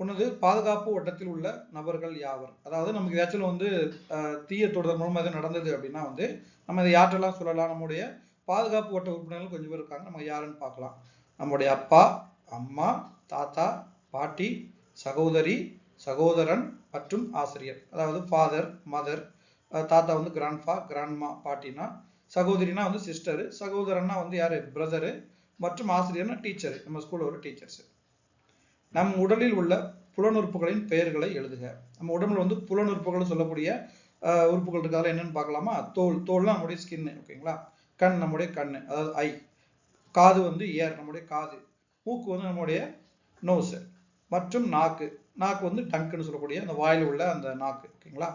ஒன்னது பாதுகாப்பு வட்டத்தில் உள்ள நபர்கள் யாவர்? அதாவது நமக்கு ஏதாச்சும் வந்து தீய தொடர் மூலமாக எதுவும் நடந்தது அப்படின்னா வந்து நம்ம இதை யார்ட்டெல்லாம் சொல்லலாம்? நம்முடைய பாதுகாப்பு வட்ட உறுப்பினர்கள் கொஞ்சம் பேர் இருக்காங்க. நம்ம யாருன்னு பார்க்கலாம். நம்முடைய அப்பா அம்மா தாத்தா பாட்டி சகோதரி சகோதரன் மற்றும் ஆசிரியர். அதாவது ஃபாதர் மதர் தாத்தா வந்து கிராண்ட்ஃபா கிராண்ட்மா பாட்டினா சகோதரினா வந்து சிஸ்டரு சகோதரன்னா வந்து யார்? பிரதரு மற்றும் ஆசிரியர்னா டீச்சர் நம்ம ஸ்கூலில் ஒரு டீச்சர்ஸ் நம் உடலில் உள்ள புலனுறுப்புகளின் பெயர்களை எழுதுக. நம்ம உடம்புல வந்து புலனுறுப்புகள் சொல்லக்கூடிய உறுப்புகள் இருக்கு? என்னன்னு பார்க்கலாமா? தோல். தோல்னா நம்முடைய ஸ்கின் ஓகேங்களா? கண் நம்முடைய கண் அதாவது ஐ காது வந்து ஏர் நம்முடைய காது. மூக்கு வந்து நம்முடைய நோஸ் மற்றும் நாக்கு. நாக்கு வந்து டங்குன்னு சொல்லக்கூடிய அந்த வாயில் உள்ள அந்த நாக்கு ஓகேங்களா?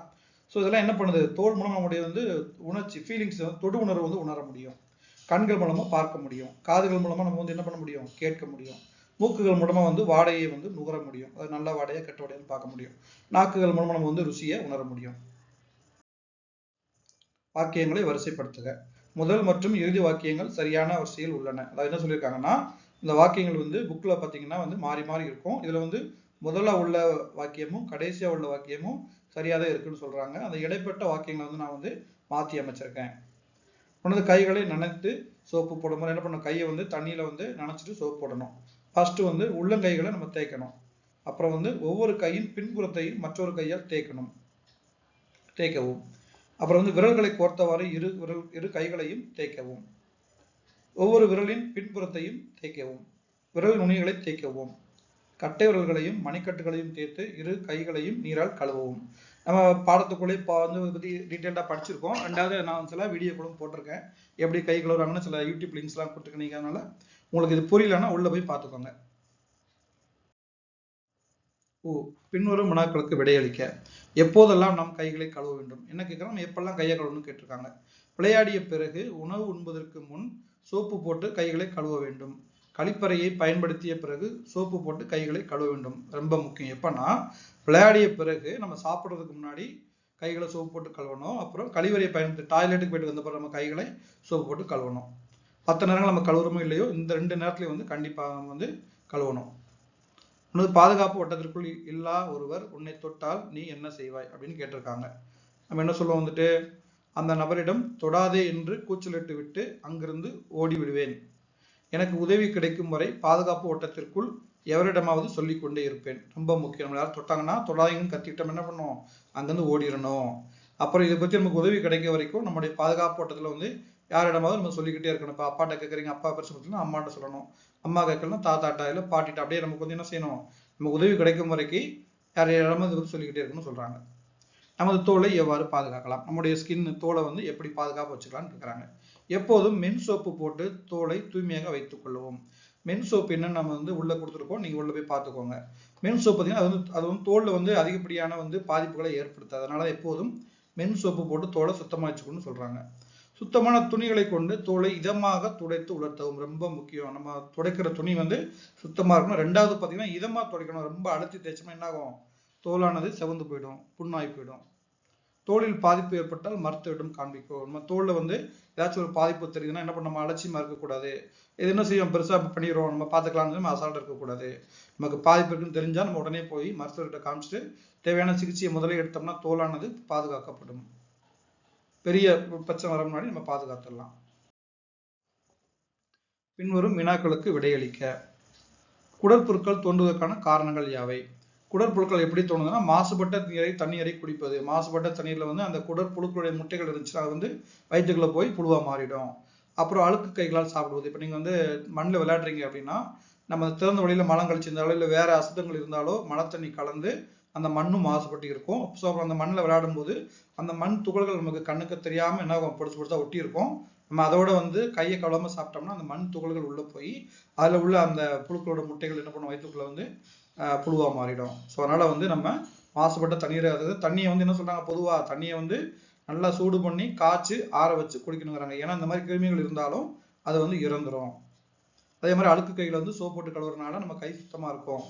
ஸோ இதெல்லாம் என்ன பண்ணுது? தோல் மூலம் நம்முடைய வந்து உணர்ச்சி ஃபீலிங்ஸ் தொடு உணர்வு வந்து உணர முடியும். கண்கள் மூலமா பார்க்க முடியும். காதுகள் மூலமா நம்ம வந்து என்ன பண்ண முடியும்? கேட்க முடியும். மூக்குகள் மூலமா வந்து வாடையை வந்து நுகர முடியும். அது நல்ல வாடையா கெட்ட வாடையான்னு பார்க்க முடியும். நாக்குகள் மூலமா நம்ம வந்து ருசியை உணர முடியும். வாக்கியங்களை வரிசைப்படுத்துக. முதல் மற்றும் இறுதி வாக்கியங்கள் சரியான வரிசையில் உள்ளன. அதாவது என்ன சொல்லியிருக்காங்கன்னா இந்த வாக்கியங்கள் வந்து புக்கில் பார்த்தீங்கன்னா வந்து மாறி மாறி இருக்கும். இதில் வந்து முதல்ல உள்ள வாக்கியமும் கடைசியாக உள்ள வாக்கியமும் சரியாக தான் இருக்குன்னு சொல்கிறாங்க அந்த இடைப்பட்ட வாக்கியங்களை வந்து நான் வந்து மாற்றி அமைச்சிருக்கேன். உனது கைகளை நனைத்து சோப்பு போடும்போது என்ன பண்ணணும்? கையை வந்து தண்ணியில் வந்து நனைச்சிட்டு சோப்பு போடணும். ஃபர்ஸ்ட் வந்து உள்ளங்கைகளை நம்ம தேய்க்கணும். அப்புறம் வந்து ஒவ்வொரு கையின் பின்புறத்தையும் மற்றொரு கையால் தேய்க்கணும். தேய்க்கவும். அப்புறம் வந்து விரல்களை கோர்த்தவாறு இரு விரல் இரு கைகளையும் தேய்க்கவும். ஒவ்வொரு விரலின் பின்புறத்தையும் தேய்க்கவும். விரல் நுனிகளை தேய்க்கவும். கட்டை விரல்களையும் மணிக்கட்டுகளையும் தேய்த்து இரு கைகளையும் நீரால் கழுவவும். நம்ம பாடத்துக்குள்ளே இப்போ வந்து இதை பற்றி டீட்டெயில்டாக படிச்சிருக்கோம். ரெண்டாவது நான் சில வீடியோ கூட போட்டிருக்கேன். எப்படி கை கழுவுறாங்கன்னு சில யூடியூப் லிங்க்ஸ்லாம் கொடுத்துருக்கேன். நீங்கள் அதனால உங்களுக்கு இது புரியலன்னா உள்ளே போய் பார்த்துக்கோங்க. ஓ பின்வரும் வினாக்களுக்கு விடையளிக்க. எப்போதெல்லாம் நாம் கைகளை கழுவ வேண்டும்? என்ன கேட்குறோம்? எப்பெல்லாம் கையை கழுவணும்னு கேட்டிருக்காங்க. விளையாடிய பிறகு உணவு உண்பதற்கு முன் சோப்பு போட்டு கைகளை கழுவ வேண்டும். கழிப்பறையை பயன்படுத்திய பிறகு சோப்பு போட்டு கைகளை கழுவ வேண்டும். ரொம்ப முக்கியம். எப்பன்னா விளையாடிய பிறகு நம்ம சாப்பிட்றதுக்கு முன்னாடி கைகளை சோப்பு போட்டு கழுவணும். அப்புறம் கழிவறையை பயன்படுத்தி டாய்லெட்டுக்கு போயிட்டு வந்த பிறகு நம்ம கைகளை சோப்பு போட்டு கழுவணும். மற்ற நேரங்கள் நம்ம கழுவுறோமோ இல்லையோ இந்த ரெண்டு நேரத்துலையும் வந்து கண்டிப்பாக வந்து கழுவணும். உனது பாதுகாப்பு வட்டத்திற்குள் இல்லா ஒருவர் உன்னை தொட்டால் நீ என்ன செய்வாய்? அப்படின்னு கேட்டிருக்காங்க. நம்ம என்ன சொல்லுவோம் வந்துட்டு அந்த நபரிடம் தொடாதே என்று கூச்சலிட்டு விட்டு அங்கிருந்து ஓடி விடுவேன் எனக்கு உதவி கிடைக்கும் வரை பாதுகாப்பு ஓட்டத்திற்குள் எவரிடமாவது சொல்லி கொண்டே இருப்பேன். ரொம்ப முக்கியம். நம்ம யாரும் தொட்டாங்கன்னா தொடாதீங்கன்னு கத்திக்கிட்டோம் என்ன பண்ணுவோம்? அங்கேருந்து ஓடிடணும். அப்புறம் இதை பற்றி நமக்கு உதவி கிடைக்க வரைக்கும் நம்முடைய பாதுகாப்பு ஓட்டத்தில் வந்து யாரிடமாவது நம்ம சொல்லிக்கிட்டே இருக்கணும். இப்போ அப்பாட்ட கேட்குறீங்க அப்பா பெருசு பத்தினா அம்மாட்ட சொல்லணும். அம்மா கேட்கலாம் தாத்தாட்டா இல்லை பாட்டிட்ட அப்படியே நமக்கு வந்து என்ன செய்யணும்? நமக்கு உதவி கிடைக்கும் வரைக்கும் யார் இடமா இதை வந்து சொல்லிக்கிட்டே இருக்கணும்னு சொல்கிறாங்க நமது தோலை எவ்வாறு பாதுகாக்கலாம்? நம்முடைய ஸ்கின் தோலை வந்து எப்படி பாதுகாப்பு வச்சுக்கலாம்னு கேட்குறாங்க எப்போதும் மென் சோப்பு போட்டு தோலை தூய்மையாக வைத்துக் கொள்ளவும். மென் சோப்பு என்னன்னு நம்ம வந்து உள்ளே கொடுத்துருக்கோம். நீங்கள் உள்ளே போய் பார்த்துக்கோங்க. மென் சோப் பார்த்தீங்கன்னா அது வந்து அது வந்து தோலில் வந்து அதிகப்படியான வந்து பாதிப்புகளை ஏற்படுத்தாது. அதனால் எப்போதும் மென் சோப்பு போட்டு தோலை சுத்தமாக வச்சுக்கணும்னு சொல்கிறாங்க சுத்தமான துணிகளை கொண்டு தோலை இதமாக துடைத்து உலர்த்தவும் ரொம்ப முக்கியம். நம்ம துடைக்கிற துணி வந்து சுத்தமாக இருக்கணும். ரெண்டாவது பார்த்தீங்கன்னா இதமாக துடைக்கணும். ரொம்ப அழுத்தி தேய்ச்சோம்னா என்ன ஆகும் தோலானது செவந்து போயிடும் புண்ணாகி போயிடும். தோலில் பாதிப்பு ஏற்பட்டால் மருத்துவரிடம் காண்பிக்கும். நம்ம தோல்ல வந்து ஏதாச்சும் ஒரு பாதிப்பு தெரியுதுன்னா என்ன பண்ண நம்ம அலட்சியமா இருக்கக்கூடாது இது என்ன செய்யும்? பெருசா பண்ணிடுவோம் நம்ம பார்த்துக்கலாம்னு நம்ம அசால்ட் இருக்கக்கூடாது நமக்கு பாதிப்பு இருக்குன்னு தெரிஞ்சா நம்ம உடனே போய் மருத்துவர்கிட்ட காமிச்சிட்டு தேவையான சிகிச்சையை முதலே எடுத்தோம்னா தோலானது பாதுகாக்கப்படும். பெரிய பச்சை வர முன்னாடி நம்ம பாதுகாத்துடலாம். பின்வரும் வினாக்களுக்கு விடையளிக்க. குடற்பொருட்கள் தோன்றுவதற்கான காரணங்கள் யாவை? குடற்புழுக்கள் எப்படி தோணுதுன்னா மாசுபட்ட நீரை தண்ணீரை குடிப்பது. மாசுபட்ட தண்ணீரில் வந்து அந்த குடற்புழுக்களுடைய முட்டைகள் இருந்துச்சுன்னா அது வந்து வயிற்றுக்குள்ளே போய் புழுவாக மாறிடும். அப்புறம் அழுக்கு கைகளால் சாப்பிடுவது. இப்போ நீங்கள் வந்து மண்ணில் விளையாடுறீங்க அப்படின்னா நம்ம திறந்த வழியில் மலம் கழிச்சிருந்தாலோ இல்லை வேறு அசுத்தங்கள் இருந்தாலோ மழை தண்ணி கலந்து அந்த மண்ணும் மாசுபட்டு இருக்கும். ஸோ அப்புறம் அந்த மண்ணில் விளையாடும் போது அந்த மண் துகள்கள் நமக்கு கண்ணுக்கு தெரியாமல் என்ன ஆகும்? பொடுசு பொடுசா ஒட்டி இருக்கும். நம்ம அதோட வந்து கையை கழுவாம சாப்பிட்டோம்னா அந்த மண் துகள்கள் உள்ளே போய் அதில் உள்ள அந்த புழுக்களோட முட்டைகள் என்ன பண்ணும்? வயிற்றுக்குள்ளே வந்து புழுவாக புழுவா மாறிடும். ஸோ அதனால வந்து நம்ம மாசுபட்ட தண்ணீரை அதாவது தண்ணியை வந்து என்ன சொல்றாங்க? பொதுவா தண்ணியை வந்து நல்லா சூடு பண்ணி காய்ச்சி ஆற வச்சு குடிக்கணுங்கிறாங்க. ஏன்னா இந்த மாதிரி கிருமிகள் இருந்தாலும் அது வந்து இறந்துரும். அதே மாதிரி அழுக்கு கையில் வந்து சோப் போட்டு கழுவுறதுனால நம்ம கை சுத்தமா இருக்கும்.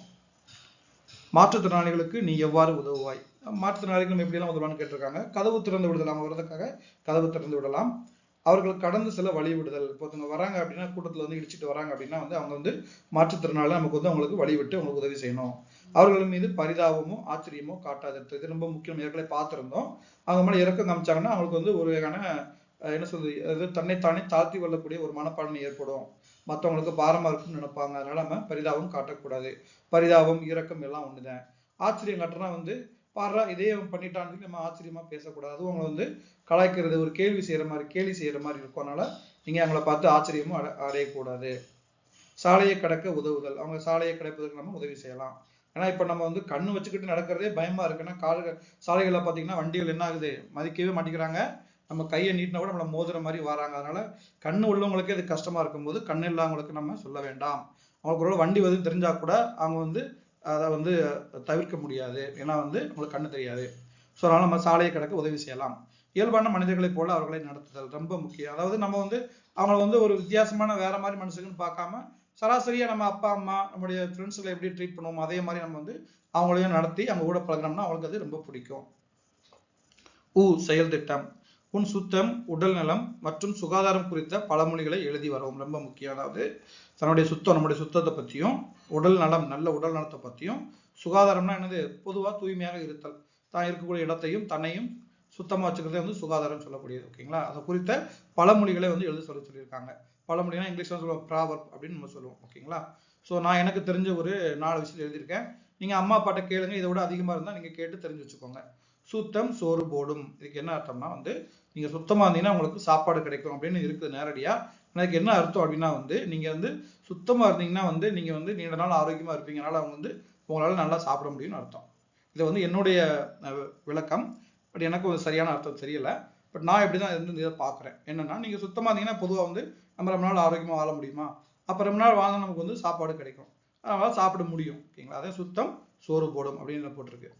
மாற்றுத்திறனாளிகளுக்கு நீ எவ்வாறு உதவுவாய்? மாற்றுத்திறனாளிகள் நம்ம எப்படியெல்லாம் உதவான்னு கேட்டிருக்காங்க. கதவு திறந்து விடுதல் அவங்க வர்றதுக்காக கதவு திறந்து விடலாம். அவர்கள் கடந்து செல்ல வழி விடுதல் இப்போ ஒருத்தவங்க வராங்க அப்படின்னா கூட்டத்தில் வந்து இடிச்சிட்டு வராங்க அப்படின்னா வந்து அவங்க வந்து மாற்றுத்திறனால நமக்கு வந்து அவங்களுக்கு வழி விட்டு அவங்களுக்கு உதவி செய்யணும். அவர்கள் மீது பரிதாபமோ ஆச்சரியமோ காட்டாது. இது ரொம்ப முக்கியம். ஏற்கனவே பார்த்துருந்தோம். அவங்க மேலே இறக்கம் காமிச்சாங்கன்னா அவங்களுக்கு வந்து ஒரு வகையான என்ன சொல்றது அதாவது தன்னைத்தானே தாழ்த்தி கொள்ளக்கூடிய ஒரு மனப்பான்மை ஏற்படும். மற்றவங்களுக்கு பாரமா இருக்குன்னு நினைப்பாங்க. அதனால நம்ம பரிதாபம் காட்டக்கூடாது. பரிதாபம் இரக்கம் எல்லாம் ஒண்ணுதான். ஆச்சரியம் காட்டுறா வந்து பாரு இதே அவன் பண்ணிட்டான்னு சொல்லி நம்ம ஆச்சரியமா பேசக்கூடாது. அதுவும் அவங்களை வந்து கலாய்க்கிறது ஒரு கேள்வி செய்யற மாதிரி கேலி செய்யற மாதிரி இருக்கும். அதனால நீங்க அவங்கள பார்த்து ஆச்சரியமும் அட அடையக்கூடாது. சாலையை கடக்க உதவுதல். அவங்க சாலையை கடப்பதற்கு நம்ம உதவி செய்யலாம். ஏன்னா இப்ப நம்ம வந்து கண்ணு வச்சுக்கிட்டு நடக்கிறதே பயமா இருக்கு. ஏன்னா கால சாலைகள்ல பாத்தீங்கன்னா வண்டிகள் என்ன ஆகுது? மதிக்கவே மாட்டேங்கிறாங்க. நம்ம கையை நீட்டினா கூட நம்மளை மோதுற மாதிரி வராங்க. அதனால கண்ணு உள்ளவங்களுக்கே இது கஷ்டமா இருக்கும்போது கண்ணு இல்லாதவங்களுக்கு நம்ம சொல்ல வேண்டாம். அவங்களுக்கு ஒரு வண்டி வந்து தெரிஞ்சா கூட அவங்க வந்து அதை வந்து தவிர்க்க முடியாது. ஏன்னா வந்து உங்களுக்கு கண்ணு தெரியாது. ஸோ அதனால நம்ம சாலையை கடக்க உதவி செய்யலாம். இயல்பான மனிதர்களைப் போல அவர்களை நடத்துதல் ரொம்ப முக்கியம். அதாவது நம்ம வந்து அவங்கள வந்து ஒரு வித்தியாசமான வேற மாதிரி மனுஷங்கன்னு பார்க்காம சராசரியா நம்ம அப்பா அம்மா நம்முடைய ஃப்ரெண்ட்ஸுகளை எப்படி ட்ரீட் பண்ணுவோம் அதே மாதிரி நம்ம வந்து அவங்களையும் நடத்தி அவங்க கூட பழகினோம்னா அவங்களுக்கு அது ரொம்ப பிடிக்கும். உ செயல் திட்டம். உன் சுத்தம் உடல் நலம் மற்றும் சுகாதாரம் குறித்த பழமொழிகளை எழுதி வரவும் ரொம்ப முக்கியம். அதாவது தன்னுடைய சுத்தம் நம்முடைய சுத்தத்தை பற்றியும் உடல் நலம் நல்ல உடல் நலத்தை பற்றியும் சுகாதாரம்னா என்னது? பொதுவாக தூய்மையாக இருத்தல். தான் இருக்கக்கூடிய இடத்தையும் தன்னையும் சுத்தமாக வச்சுக்கிறதே வந்து சுகாதாரம் சொல்லக்கூடியது ஓகேங்களா? அதை குறித்த பழமொழிகளை வந்து எழுத சொல்ல சொல்லியிருக்காங்க. பழமொழினா இங்கிலீஷில் சொல்லுவோம் ப்ராவர்ப் அப்படின்னு நம்ம சொல்லுவோம் ஓகேங்களா? ஸோ நான் எனக்கு தெரிஞ்ச ஒரு நாலு விஷயத்தில் எழுதியிருக்கேன். நீங்கள் அம்மா அப்பாட்ட கேளுங்க. இதை விட அதிகமாக இருந்தால் நீங்கள் கேட்டு தெரிஞ்சு வச்சுக்கோங்க. சுத்தம் சோறு போடும். இதுக்கு என்ன அர்த்தம்னா வந்து நீங்கள் சுத்தமாக இருந்தீங்கன்னா உங்களுக்கு சாப்பாடு கிடைக்கும் அப்படின்னு இருக்குது நேரடியாக எனக்கு என்ன அர்த்தம் அப்படின்னா வந்து நீங்கள் வந்து சுத்தமாக இருந்தீங்கன்னா வந்து நீங்கள் வந்து நீண்ட நாள் ஆரோக்கியமாக இருப்பீங்கனால அவங்க வந்து உங்களால் நல்லா சாப்பிட முடியும்னு அர்த்தம். இது வந்து என்னுடைய விளக்கம். பட் எனக்கு ஒரு சரியான அர்த்தம் தெரியலை. பட் நான் எப்படி தான் இருந்து இதை பார்க்குறேன் என்னென்னா நீங்கள் சுத்தமாக இருந்தீங்கன்னா பொதுவாக வந்து நம்ம ரொம்ப நாள் ஆரோக்கியமாக வாழ முடியுமா? அப்போ ரொம்ப நாள் வாழ்ந்தால் நமக்கு வந்து சாப்பாடு கிடைக்கும். அதனால் சாப்பிட முடியும். ஓகேங்களா? அதே சுத்தம் சோறு போடும் அப்படின்னு போட்டிருக்கு.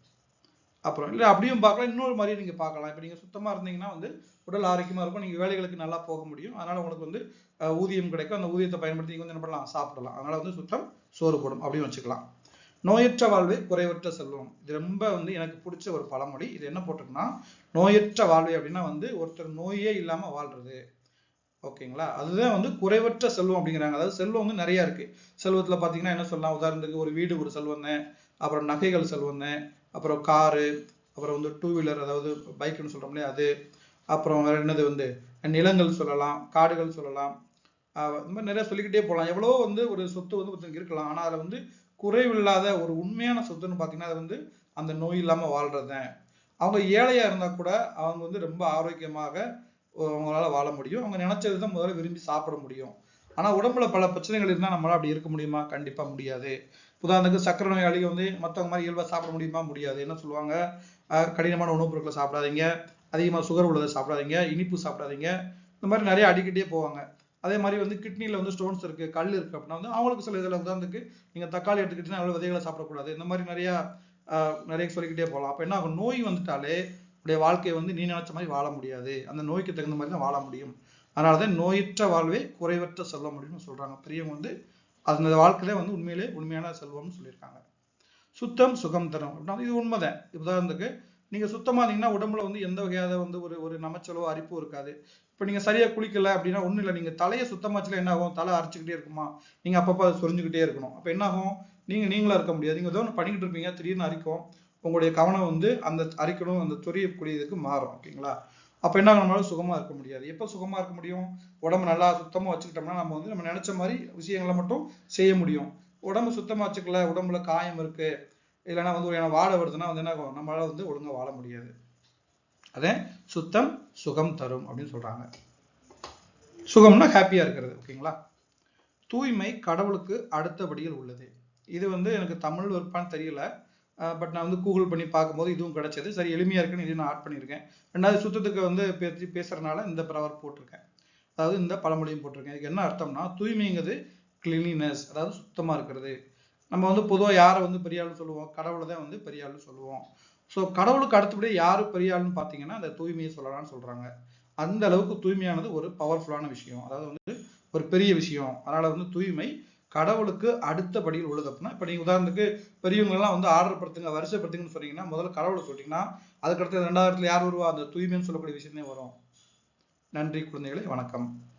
அப்புறம் இல்லை அப்படியும் பார்க்கலாம். இன்னொரு மாதிரி நீங்கள் பார்க்கலாம். இப்போ நீங்கள் சுத்தமாக இருந்தீங்கன்னா வந்து உடல் ஆரோக்கியமாக இருக்கும். நீங்கள் வேலைகளுக்கு நல்லா போக முடியும். அதனால் உங்களுக்கு வந்து ஊதியம் கிடைக்கும். அந்த ஊதியத்தை பயன்படுத்தி நீங்க வந்து என்ன பண்ணலாம்? சாப்பிடலாம். அதனால வந்து சுத்தம் சோறு போடும் அப்படின்னு வச்சுக்கலாம். நோயற்ற வாழ்வே குறைவற்ற செல்வம். இது ரொம்ப வந்து எனக்கு பிடிச்ச ஒரு பழமொழி. இது என்ன போட்டிருக்குன்னா நோயற்ற வாழ்வே அப்படின்னா வந்து ஒருத்தர் நோயே இல்லாம வாழ்றது. ஓகேங்களா? அதுதான் வந்து குறைவற்ற செல்வம் அப்படிங்கிறாங்க. அதாவது செல்வம் வந்து நிறைய இருக்கு. செல்வத்துல பாத்தீங்கன்னா என்ன சொல்லலாம்? உதாரணத்துக்கு ஒரு வீடு ஒரு செல்வம் தான். அப்புறம் நகைகள் செல்வம் தான். அப்புறம் காரு அப்புறம் வந்து டூ வீலர் அதாவது பைக்குன்னு சொல்றோம் இல்லையா அது. அப்புறம் வேற என்னது வந்து? நிலங்கள் சொல்லலாம் காடுகள் சொல்லலாம். இந்த மாதிரி நிறைய சொல்லிக்கிட்டே போகலாம். எவ்வளவோ வந்து ஒரு சொத்து வந்து ஒருத்தருக்கு இருக்கலாம். ஆனால் அதில் வந்து குறைவில்லாத ஒரு உண்மையான சொத்துன்னு பார்த்தீங்கன்னா அது வந்து அந்த நோய் இல்லாமல் வாழ்றதுதான். அவங்க ஏழையாக இருந்தால் கூட அவங்க வந்து ரொம்ப ஆரோக்கியமாக அவங்களால வாழ முடியும். அவங்க நினைச்சது தான் முதல்ல விரும்பி சாப்பிட முடியும். ஆனால் உடம்புல பல பிரச்சனைகள் இருந்தால் நம்மளால் அப்படி இருக்க முடியுமா? கண்டிப்பாக முடியாது. உதாரணத்துக்கு சக்கரை நோயாளிகள் வந்து மற்றவங்க மாதிரி இயல்பாக சாப்பிட முடியுமா? முடியாது. என்ன சொல்லுவாங்க? கடினமான உணவுப் பொருட்களை சாப்பிடாதீங்க. அதிகமாக சுகர் உள்ளதை சாப்பிடாதீங்க. இனிப்பு சாப்பிடாதீங்க. இந்த மாதிரி நிறைய அடிக்கிட்டே போவாங்க. அதே மாதிரி வந்து கிட்னியில் வந்து ஸ்டோன்ஸ் இருக்குது கல் இருக்குது அப்படின்னா வந்து அவங்களுக்கு சில இதில் உதாரணத்துக்கு நீங்கள் தக்காளி எடுத்துக்கிட்டீங்கன்னா அவ்வளோ விதைகளை சாப்பிடக்கூடாது. இந்த மாதிரி நிறையா நிறைய சொல்லிக்கிட்டே போகலாம். அப்போ என்ன ஆகும்? நோய் வந்துட்டாலே உடைய வாழ்க்கையை வந்து நீ நினைச்ச மாதிரி வாழ முடியாது. அந்த நோய்க்கு தகுந்த மாதிரி தான் வாழ முடியும். அதனாலதான் நோயற்ற வாழ்வே குறைவற்ற செல்வம் அப்படின்னு சொல்கிறாங்க பெரியவங்க வந்து அந்த வாழ்க்கையில வந்து உண்மையிலே உண்மையான செல்வம்னு சொல்லியிருக்காங்க. சுத்தம் சுகம் தரும் அப்படின்னா இது உண்மைதான். உதாரணத்துக்கு நீங்க சுத்தமா இருந்தீங்கன்னா உடம்புல வந்து எந்த வகையான வந்து ஒரு ஒரு நமைச்சலோ அரிப்போ இருக்காது. இப்ப நீங்க சரியா குளிக்கல அப்படின்னா ஒண்ணும் இல்லை. நீங்க தலையை சுத்தமாச்சுல என்ன ஆகும்? தலை அரைச்சுக்கிட்டே இருக்குமா? நீங்க அப்பப்போ அதை சொரிஞ்சுக்கிட்டே இருக்கணும். அப்ப என்ன ஆகும்? நீங்க நீங்களா இருக்க முடியாது. நீங்க ஏதோ ஒன்று பண்ணிக்கிட்டு இருப்பீங்க. திடீர்னு அரிக்கும். உங்களுடைய கவனம் வந்து அந்த அரிக்கணும் அந்த சொரியக்கூடியதுக்கு மாறும். ஓகேங்களா? அப்ப என்ன நம்மளால சுகமா இருக்க முடியாது. எப்ப சுகமா இருக்க முடியும்? உடம்பு நல்லா சுத்தமா வச்சுக்கிட்டோம்னா நம்ம வந்து நம்ம நினைச்ச மாதிரி விஷயங்களை மட்டும் செய்ய முடியும். உடம்பு சுத்தமா வச்சுக்கல. உடம்புல காயம் இருக்கு. இல்லைன்னா வந்து ஒரு வாழ வருதுன்னா வந்து என்ன நம்மளால் வந்து ஒழுங்காக வாழ முடியாது. அதே சுத்தம் சுகம் தரும் அப்படின்னு சொல்கிறாங்க சுகம்னா ஹாப்பியாக இருக்கிறது ஓகேங்களா? தூய்மை கடவுளுக்கு அடுத்தபடியில் உள்ளது. இது வந்து எனக்கு தமிழ் வருப்பான்னு தெரியல. பட் நான் வந்து கூகுள் பண்ணி பார்க்கும்போது இதுவும் கிடைச்சது. சரி எளிமையாக இருக்குன்னு இதையும் நான் ஆட் பண்ணியிருக்கேன். ரெண்டாவது சுத்தத்துக்கு வந்து பேசி பேசுறதுனால இந்த ப்ரவர் போட்டிருக்கேன். அதாவது இந்த பழமொழியும் போட்டிருக்கேன். இதுக்கு என்ன அர்த்தம்னா தூய்மைங்கிறது கிளீனினஸ் அதாவது சுத்தமாக இருக்கிறது. நம்ம வந்து பொதுவாக யாரை வந்து பெரியாள்னு சொல்லுவோம்? கடவுளை தான் வந்து பெரியாள்னு சொல்லுவோம். ஸோ கடவுளுக்கு அடுத்தபடி யார் பெரியாள்னு பார்த்தீங்கன்னா அந்த தூய்மையை சொல்லலாம்னு சொல்கிறாங்க அந்த அளவுக்கு தூய்மையானது ஒரு பவர்ஃபுல்லான விஷயம். அதாவது வந்து ஒரு பெரிய விஷயம். அதனால் வந்து தூய்மை கடவுளுக்கு அடுத்த படியில் உள்ளது அப்படின்னா இப்போ நீங்கள் உதாரணத்துக்கு பெரியவங்கெல்லாம் வந்து ஆர்டர் படுத்துங்க வரிசைப்படுத்துங்கன்னு சொன்னீங்கன்னா முதல்ல கடவுளை சொல்லிட்டீங்கன்னா அதுக்கடுத்து ரெண்டாயிரத்துல யார் வருவா? அந்த தூய்மைன்னு சொல்லக்கூடிய விஷயமே வரும். நன்றி குழந்தைகளே. வணக்கம்.